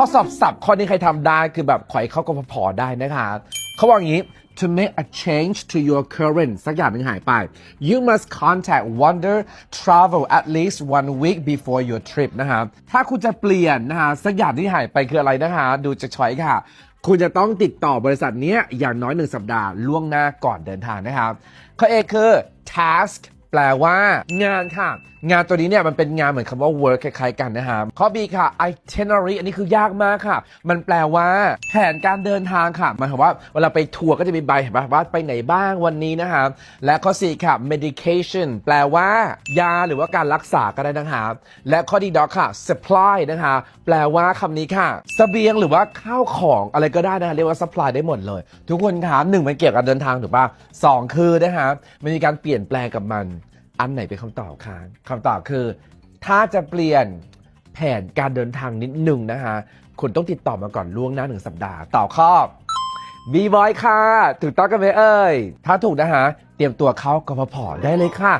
ข้อสอบสับข้อนี้ใครทำได้คือแบบขอยเข้าก็พพได้นะคะเขาบอกอย่างนี้ to make a change to your current สักอย่างหนึงหายไป you must contact Wonder Travel at least one week before your trip นะครับถ้าคุณจะเปลี่ยนนะฮะสักอย่างที่หายไปคืออะไรนะคะดูจากช้อยค่ะ คุณจะต้องติดต่อบริษัทนี้อย่างน้อยหนึ่งสัปดาห์ล่วงหน้าก่อนเดินทางนะครับข้อ A คือ task แปลว่างานค่ะ งานตัวนี้เนี่ยมันเป็นงานเหมือนคำว่า work คล้ายๆกันนะครับข้อ B ค่ะ itinerary อันนี้คือยากมากค่ะ มันแปลว่าแผนการเดินทางค่ะหมายความว่าเวลาไปทัวร์ก็จะมีใบเห็นปะว่าไปไหนบ้างวันนี้นะครับและข้อ4ค่ะ medication แปลว่า ยาหรือว่าการรักษาก็ได้นะครับและข้อดีดอกค่ะ supply นะคะ แปลว่าคำนี้ค่ะสเสบียงหรือว่าข้าวของอะไรก็ได้นะคะเรียกว่า supply ได้หมดเลย ทุกคนคะหนึ่งมันเกี่ยวกับเดินทางถูกปะสองคือนะคะมันมีการเปลี่ยนแปลงกับมัน อันไหนเป็นคำตอบคะคำตอบคือ ถ้าจะเปลี่ยนแผนการเดินทางนิดหนึ่งนะคะคุณต้องติดต่อมาก่อนล่วงหน้าหนึ่งสัปดาห์ต่อบข้อบีบอยค่ะ ถูกต้องกันไหมเอ่ย ถ้าถูกนะคะเตรียมตัวเข้ากพพได้เลยค่ะ